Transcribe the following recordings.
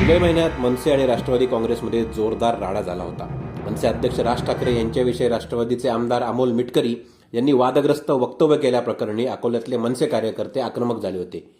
जुलै महिन्यात मनसे आणि राष्ट्रवादी काँग्रेसमध्ये जोरदार राडा झाला होता. मनसे अध्यक्ष राज ठाकरे यांच्याविषयी राष्ट्रवादीचे आमदार अमोल मिटकरी यांनी वादग्रस्त वक्तव्य केल्याप्रकरणी अकोल्यातले मनसे कार्यकर्ते आक्रमक झाले होते.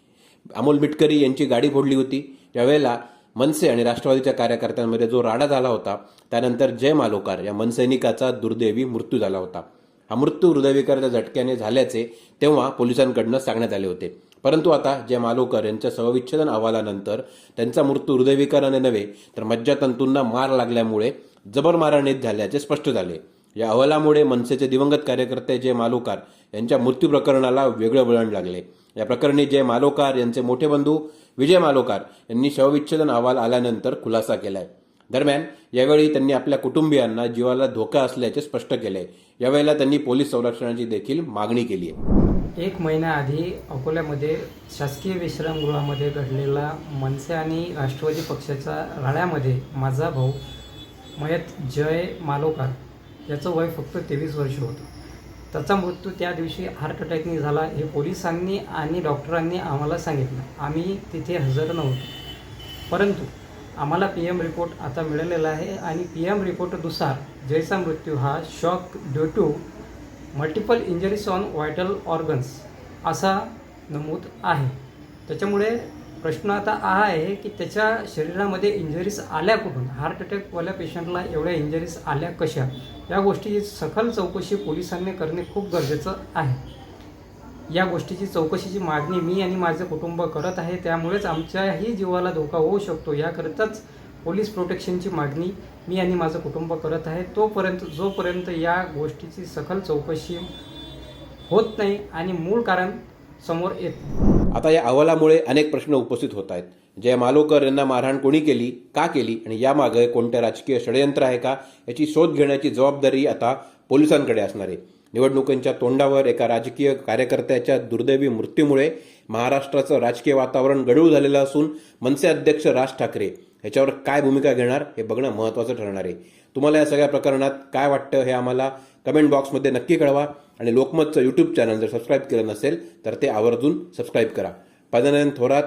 अमोल मिटकरी यांची गाडी फोडली होती. त्यावेळेला मनसे आणि राष्ट्रवादीच्या कार्यकर्त्यांमध्ये जो राडा झाला होता त्यानंतर जय मालोकार या मनसैनिकाचा दुर्दैवी मृत्यू झाला होता. हा मृत्यू हृदयविकाराच्या झटक्याने झाल्याचे तेव्हा पोलिसांकडनं सांगण्यात आले होते. परंतु आता जय मालोकर यांच्या सहविच्छेदन अहवालानंतर त्यांचा मृत्यू हृदयविकाराने नव्हे तर मज्जातंतूंना मार लागल्यामुळे जबर मारणीत झाल्याचे स्पष्ट झाले. या अहवालामुळे मनसेचे दिवंगत कार्यकर्ते जय मालोकार यांच्या मृत्यू प्रकरणाला वेगळं वळण लागले. या प्रकरणी जय मालोकार यांचे मोठे बंधू विजय मालोकार यांनी शवविच्छेदन अहवाल आल्यानंतर खुलासा केलाय. दरम्यान यावेळी त्यांनी आपल्या कुटुंबियांना जीवाला धोका असल्याचे स्पष्ट केले. यावेळेला त्यांनी पोलीस संरक्षणाची देखील मागणी केली आहे. एक महिन्याआधी अकोल्यामध्ये शासकीय विश्रामगृहामध्ये घडलेला मनसे आणि राष्ट्रवादी पक्षाच्या राळ्यामध्ये माझा भाऊ मयत जय मालोकार याचं वय फक्त तेवीस वर्ष होतं. त्याचा मृत्यू त्या दिवशी हार्ट अटॅकने झाला. हे पोलिसांनी आणि डॉक्टरांनी आम्हाला सांगितलं. आम्ही तिथे हजर नव्हतो. परंतु आम्हाला पी एम रिपोर्ट आता मिळालेला आहे आणि पी एम रिपोर्टनुसार जयचा मृत्यू हा shock due to multiple injuries on vital organs असा नमूद आहे. त्याच्यामुळे प्रश्न आता हा आहे की त्याच्या शरीरामध्ये इंजरीज आल्या कुठून? हार्ट अटॅकवाल्या पेशंटला एवढ्या इंजरीज आल्या कशा? या गोष्टीची सखल चौकशी पोलिसांनी करणे खूप गरजेचं आहे. या गोष्टीची चौकशीची मागणी मी आणि माझे कुटुंब करत आहे. त्यामुळेच आमच्याही जीवाला धोका होऊ शकतो. याकरिताच पोलीस प्रोटेक्शनची मागणी मी आणि माझं कुटुंब करत आहे. तोपर्यंत जोपर्यंत या गोष्टीची सखल चौकशी होत नाही आणि मूळ कारण समोर येत नाही. आता या अहवालामुळे अनेक प्रश्न उपस्थित होत आहेत. जय मालोकर यांना मारहाण कोणी केली? का केली? आणि यामागे कोणतं राजकीय षडयंत्र आहे का? याची शोध घेण्याची जबाबदारी आता पोलिसांकडे असणार आहे. निवडणुकांच्या तोंडावर एका राजकीय कार्यकर्त्याच्या दुर्दैवी मृत्यूमुळे महाराष्ट्राचं राजकीय वातावरण गढूळ झालेलं असून मनसे अध्यक्ष राज ठाकरे याच्यावर काय भूमिका घेणार हे बघणं महत्त्वाचं ठरणार आहे. तुम्हाला या सगळ्या प्रकरणात काय वाटतं हे आम्हाला कमेंट बॉक्समध्ये नक्की कळवा आणि लोकमतचं यूट्यूब चॅनल जर सबस्क्राईब केलं नसेल तर ते आवर्जून सबस्क्राईब करा. Pragyanand Thorat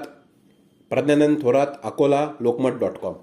Pragyanand Thorat Akola Lokmat dot com